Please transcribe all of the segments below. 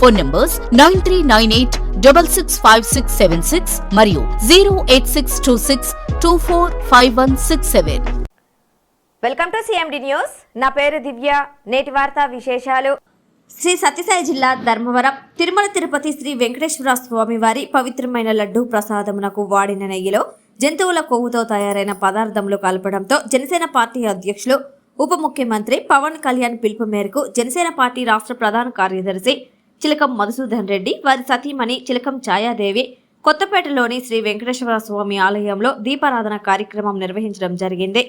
Phone numbers nine three nine eight double six five six seven six మరియు zero eight six two six two four five one six seven. Welcome to CMD news నా పేరు దివ్య. నేటి వార్తా విశేషాలు. శ్రీ సత్యసాయి జిల్లా ధర్మవరం తిరుమల తిరుపతి శ్రీ వెంకటేశ్వర స్వామి వారి పవిత్రమైన లడ్డూ ప్రసాదమునకు వాడిన నెయ్యిలో జంతువుల కొవ్వుతో తయారైన పదార్థములు కలపడంతో జనసేన పార్టీ అధ్యక్షులు ఉప ముఖ్యమంత్రి పవన్ కళ్యాణ్ పిలుపు మేరకు జనసేన పార్టీ రాష్ట్ర ప్రధాన కార్యదర్శి చిలకం మధుసూదన్ రెడ్డి వారి సతీమణి చిలకం ఛాయాదేవి కొత్తపేటలోని శ్రీ వెంకటేశ్వర స్వామి ఆలయంలో దీపారాధన కార్యక్రమం నిర్వహించడం జరిగింది.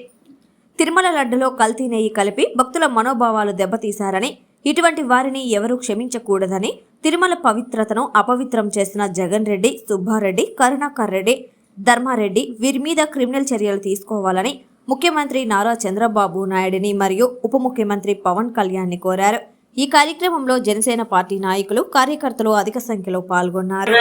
తిరుమల లడ్డులో కల్తీ నెయ్యి కలిపి భక్తుల మనోభావాలు దెబ్బతీశారని ఇటువంటి వారిని ఎవరూ క్షమించకూడదని తిరుమల పవిత్రతను అపవిత్రం చేసిన జగన్ రెడ్డి సుబ్బారెడ్డి కరుణాకర్ రెడ్డి ధర్మారెడ్డి వీరి మీద క్రిమినల్ చర్యలు తీసుకోవాలని ముఖ్యమంత్రి నారా చంద్రబాబు నాయుడిని మరియు ఉప ముఖ్యమంత్రి పవన్ కళ్యాణ్ని కోరారు. ఈ కార్యక్రమంలో జనసేన పార్టీ నాయకులు కార్యకర్తలు అధిక సంఖ్యలో పాల్గొన్నారు.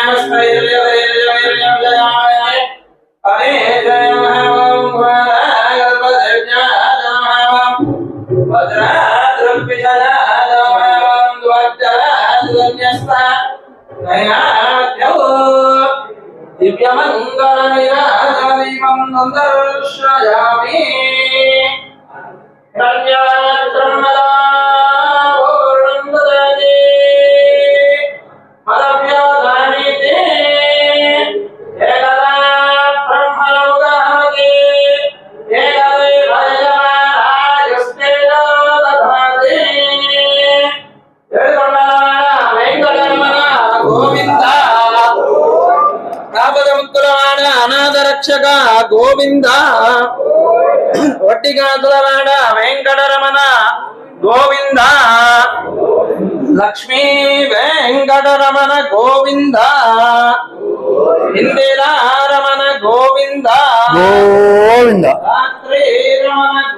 దివ్యమంగళం సందర్శయామి అనాథరక్షక గోవింద. వడ్డిగాదులవాడ వెంకటరమణ గోవింద. లక్ష్మీ వెంకటరమణ గోవింద. ఇందిరారమణ గోవింద. గోవింద. రాత్రి రమణ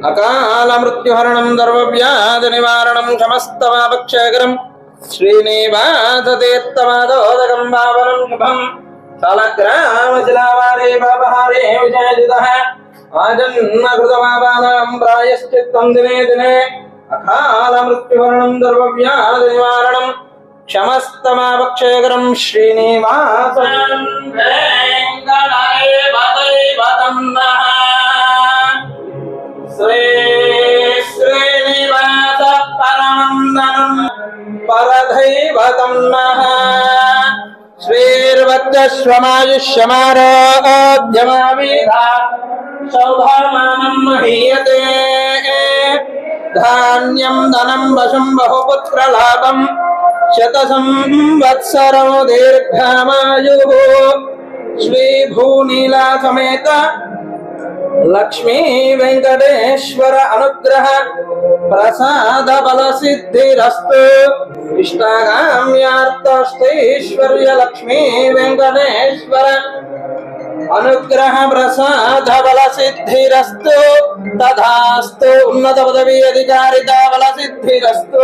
అకాల మృత్యుహరణం సర్వవ్యాధి నివారణం సమస్తమాపక్షకరం శ్రీనివాసతీర్థమాదోదకం భావనం శుభం సలగ్రామశిలావారే పాపహారే విజయజితః ఆజన్మకృతమాపాదాం ప్రాయశ్చిత్తం దినే దినే అకాల మృత్యుహరణం సర్వవ్యాధి నివారణం క్షమస్తమాపక్షేకరం శ్రీనివాసం వెంకటేవదైవతం నః శ్రీ శ్రీనివాస పరమందనం పరదైవతం నః సౌభామానం మహీయతే ధాన్యం ధనం వశం బహుపుత్రలాభం శత సంవత్సరం దీర్ఘమాయు శ్రీభూనీలా సమేత లక్ష్మీ వెంకటేశ్వర అనుగ్రహ ప్రసాద బల సిద్ధిరస్తు ఇష్టగామ్యార్థైశ్వర్య లక్ష్మీ వెంకటేశ్వర అనుగ్రహ ప్రసాద బల సిద్ధిరస్తు తథాస్తు ఉన్నత పదవి అధికారిత బల సిద్ధిరస్తు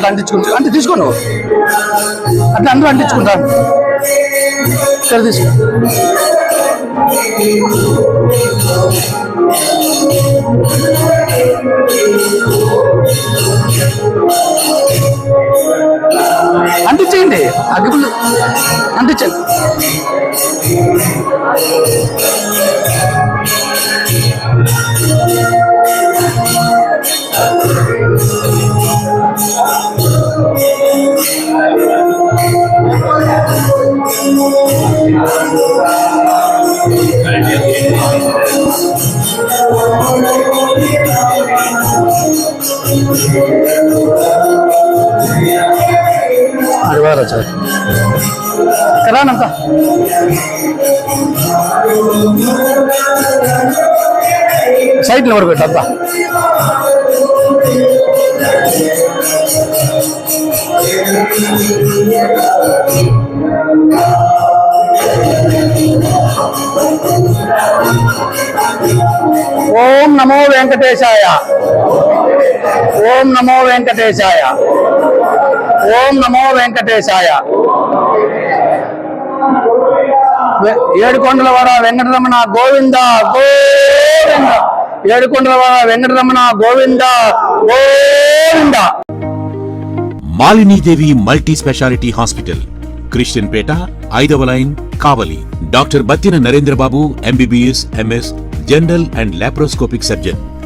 అట్లా అంటించుకుంటా అంటే తీసుకో నువ్వు అట్లా అందరూ అంటించుకుంటాను సరే తీసుకో. అంటించేయండి. అగ్గిపుల్లు అంటించండి. అడివారు వచ్చారు రానంతా సైడ్లో వరకు పెట్టద్దా ఓం నమో వెంకటేశాయ ఓం నమో వెంకటేశాయ. ఓం నమో వెంకటేశాయ. వె- ఏడుకొండలవాడ వెంకటరమణ గోవింద గోవింద. ఏడుకొండలవాడ Venkataramana Govinda Govinda. Malinidevi multi speciality hospital Christian Peta ఐదవ line Kavali. Doctor Battina Narendrababu MBBS MS general and laparoscopic surgeon.